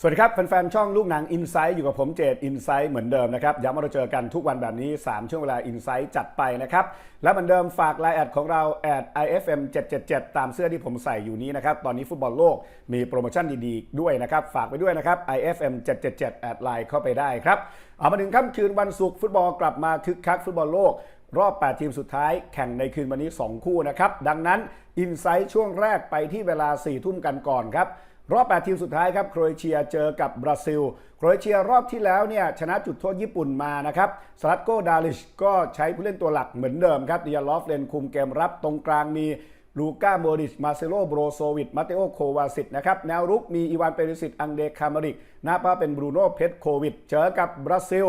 สวัสดีครับ แฟนๆ ช่องลูกหนัง Insight อยู่กับผมเจด Insight เหมือนเดิมนะครับ ย้ำว่าเราเจอกันทุกวันแบบนี้ 3 ช่วงเวลา Insight จัดไปนะครับ และเหมือนเดิมฝากไลน์แอดของเราแอด ifm 777ตามเสื้อที่ผมใส่อยู่นี้นะครับ ตอนนี้ฟุตบอลโลกมีโปรโมชั่นดีๆ ด้วยนะครับ ฝากไปด้วยนะครับ ifm 777แอดไลน์เข้าไปได้ครับเอามาถึงค่ำคืนวันศุกร์ฟุตบอลกลับมาคึกคักฟุตบอลโลกรอบ 8 ทีมสุดท้ายแข่งในคืนวันนี้ 2 คู่นะครับ ดังนั้น Insight ช่วงแรกไปที่เวลา 4 ทุ่มกันก่อนครับ รอบ 8 ทีมสุดท้ายครับโครเอเชียเจอกับบราซิล โครเอเชียรอบที่แล้วเนี่ยชนะจุดโทษญี่ปุ่นมานะครับสลัดโกดาลิชก็ใช้ผู้เล่นตัวหลักเหมือนเดิมครับดิยาลอฟเลนคุมเกมรับตรงกลางมีลูก้าโมดิช มาเซโลโบรโซวิตมาเตโอโควาสิตนะครับ แนวรุกมีอีวานเปริสิต อังเดคามาริกหน้าป้าเป็นบรูโน่เพชโควิด เจอกับบราซิล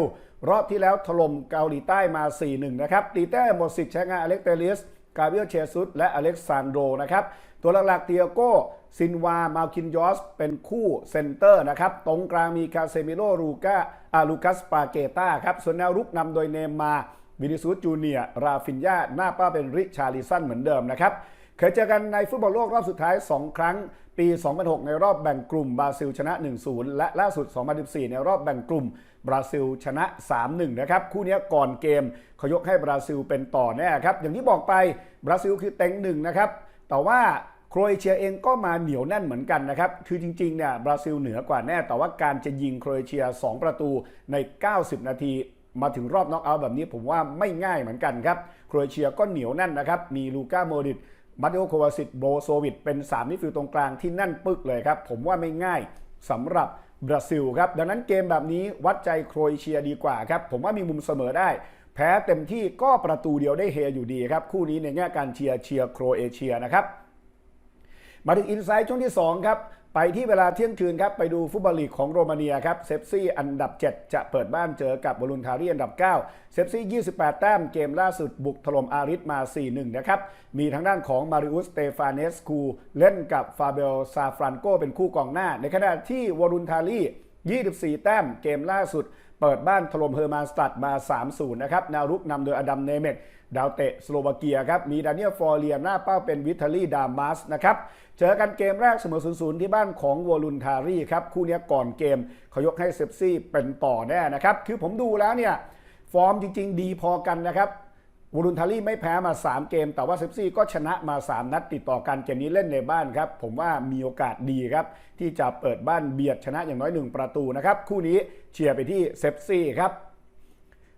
รอบที่แล้วถล่มเกาหลีใต้มา 4-1 นะครับตีแต้หมดสิทธิ์ใช้งานอเล็กเตเลียส กาเบียลเชซุสและอเล็กซานโดนะครับ ตัวหลักๆเตียโก้ซินวา มาคินยอส เป็นคู่เซนเตอร์นะครับ ตรงกลางมีคาเซมิโลรูกาอาลูคัสปาเกตาครับ ส่วนแนวรุกนำโดยเนมมาวินิซูสจูเนียร์ราฟินยาหน้าป้าเป็นริชาลิสันเหมือนเดิมนะครับ เคยเจอกันในฟุตบอลโลกรอบสุดท้าย 2 ครั้ง ปี 2006 ในรอบแบ่งกลุ่มบราซิลชนะ 1-0 และล่าสุด 2014 ในรอบแบ่งกลุ่มบราซิลชนะ 3-1 นะครับ คู่นี้ก่อนเกมเขายกให้บราซิลเป็นต่อแน่ครับ อย่างที่บอกไปบราซิลคือเต็งหนึ่งนะครับ แต่ว่าโครเอเชียเองก็มาเหนียวแน่นเหมือนกันนะครับ คือจริงๆเนี่ยบราซิลเหนือกว่าแน่ แต่ว่าการจะยิงโครเอเชีย 2 ประตูใน 90 นาทีมาถึงรอบน็อกเอาท์แบบนี้ผมว่าไม่ง่ายเหมือนกันครับ โครเอเชียก็เหนียวแน่นนะครับ มีลูก้าโมดิต มาติโอโควาสิตโบโซวิตเป็น3มิดฟิลด์ตรงกลางที่แน่นปึกเลยครับ ผมว่าไม่ง่ายสำหรับบราซิลครับ ดังนั้นเกมแบบนี้วัดใจโครเอเชียดีกว่าครับ ผมว่ามีมุมเสมอได้ แพ้เต็มที่ก็ประตูเดียวได้เฮอยู่ดีครับ คู่นี้ในแง่การเชียร์เชียร์โครเอเชียนะครับ มาถึงอินไซต์ช่วงที่ 2 ครับ ไปที่เวลาเที่ยงคืนครับ ไปดูฟุตบอลลีกของโรมาเนียครับเซฟซี่อันดับ 7 จะเปิดบ้านเจอกับวอลุนทารีอันดับ 9 เซฟซี่ 28 แต้มเกมล่าสุดบุกถล่มอาริสมา 4-1 นะครับ มีทางด้านของมาริอุสเตฟานเนสคูเล่นกับฟาเบลซาฟรานโกเป็นคู่กองหน้า ในขณะที่วอลุนทารี 24 แต้มเกมล่าสุด เปิดบ้านถล่มเฮอร์มานสตัดมา 3-0 นะครับแนวรุกนำโดยอดัมเนเมตดาวเตะสโลวาเกียครับมีดานิเอลฟอร์เรียหน้าเป้าเป็นวิทาลีดามัสนะครับเจอกันเกมแรกเสมอ0-0ที่บ้านของวอลุนทารีครับคู่นี้ก่อนเกมเขายกให้เซฟซี่เป็นต่อแน่นะครับคือผมดูแล้วเนี่ยฟอร์มจริง ๆ ดีพอกันนะครับ วอลุนทารีไม่แพ้มา 3 เกม แต่ว่าเซฟซี่ก็ชนะมา 3 นัดติดต่อกันเกมนี้เล่นในบ้านครับ ผมว่ามีโอกาสดีครับ ที่จะเปิดบ้านเบียดชนะอย่างน้อย 1 ประตูนะครับ คู่นี้เชียร์ไปที่เซฟซี่ครับ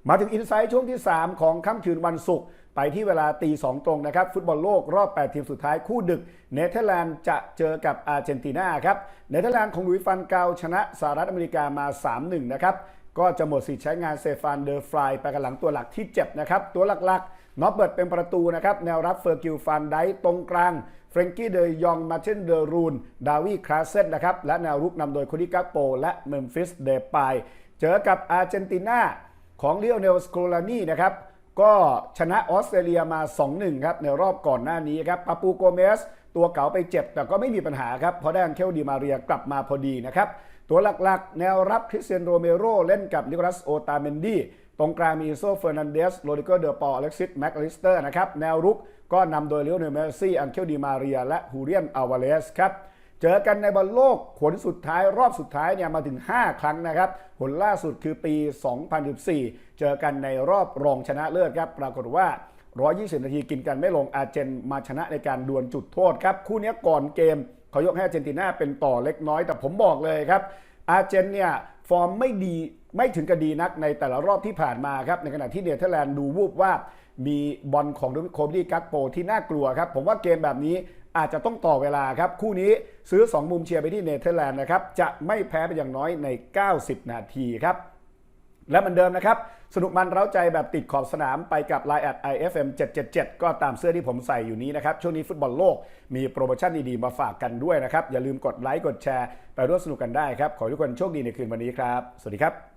มาถึงอินไซต์ช่วงที่ 3 ของค่ำคืนวันศุกร์ไปที่เวลาตีสองตรงนะครับ ฟุตบอลโลกรอบ 8 ทีมสุดท้ายคู่ดึก เนเธอร์แลนด์จะเจอกับอาร์เจนตินาครับเนเธอร์แลนด์ของลุยฟันเกาชนะสหรัฐอเมริกามา 3-1 นะครับ ก็จะหมดสิทธิ์ใช้งานเซฟานเดอร์ฟรายไปกันหลังตัวหลักที่เจ็บนะครับ ตัวหลักๆน็อปเบิร์ตเป็นประตูนะครับ แนวรับเฟอร์กิลฟันไดตรงกลางเฟรนกี้เดยองมาเชนเดอรูน ดาวีคราเซนนะครับ และแนวรุกนำโดยโคดิกาโป และเมมฟิสเดปายเจอกับอาร์เจนตินาของเลียวเนลสโคลานีนะครับก็ชนะออสเตรเลียมา 2-1 ครับ ในรอบก่อนหน้านี้ครับปาปูโกเมส ตัวเก๋าไปเจ็บแต่ก็ไม่มีปัญหาครับเพราะได้อังเคลดีมาเรียกลับมาพอดีนะครับ ตัวหลักๆ แนวรับคริสเตียนโรเมโรเล่นกับนิโคลัสโอตาเมนดีตรงกลางมีโซเฟอร์นันเดสโรดิโกเดอปอเล็กซิสแม็กลิสเตอร์นะครับแนวรุกก็นำโดยเลโอเนเมสซี่อังเคลดีมาเรีย และฮูเรียนอาวาเลสครับเจอกันในบอลโลกผลสุดท้ายรอบสุดท้ายเนี่ยมาถึง 5 ครั้งนะครับผลล่าสุดคือปี 2014 เจอกันในรอบรองชนะเลิศครับปรากฏว่า 120 นาทีกินกันไม่ลงอาร์เจนมาชนะในการดวลจุดโทษครับคู่นี้ก่อนเกม เขายกให้อาร์เจนตินาเป็นต่อเล็กน้อย แต่ผมบอกเลยครับอาร์เจนเนี่ยฟอร์มไม่ดีไม่ถึงกระดีนักในแต่ละรอบที่ผ่านมาครับในขณะที่เนเธอร์แลนด์ดูวูบว่ามีบอลของโคบดี้กักโปที่น่ากลัวครับ ผมว่าเกมแบบนี้อาจจะต้องต่อเวลาครับ คู่นี้ซื้อ 2 มุมเชียร์ไปที่เนเธอร์แลนด์นะครับ จะไม่แพ้ไปอย่างน้อยใน 90 นาทีครับ และเหมือนเดิมนะครับ สนุกมันเร้าใจแบบติดขอบสนามไปกับ Line แอด IFM 777ก็ตามเสื้อที่ผมใส่อยู่นี้นะครับ ช่วงนี้ฟุตบอลโลกมีโปรโมชั่นดีๆ มาฝากกันด้วยนะครับ อย่าลืมกดไลค์กดแชร์ ไปร่วมสนุกกันได้ครับ ขอทุกคนโชคดีในคืนวันนี้ครับ สวัสดีครับ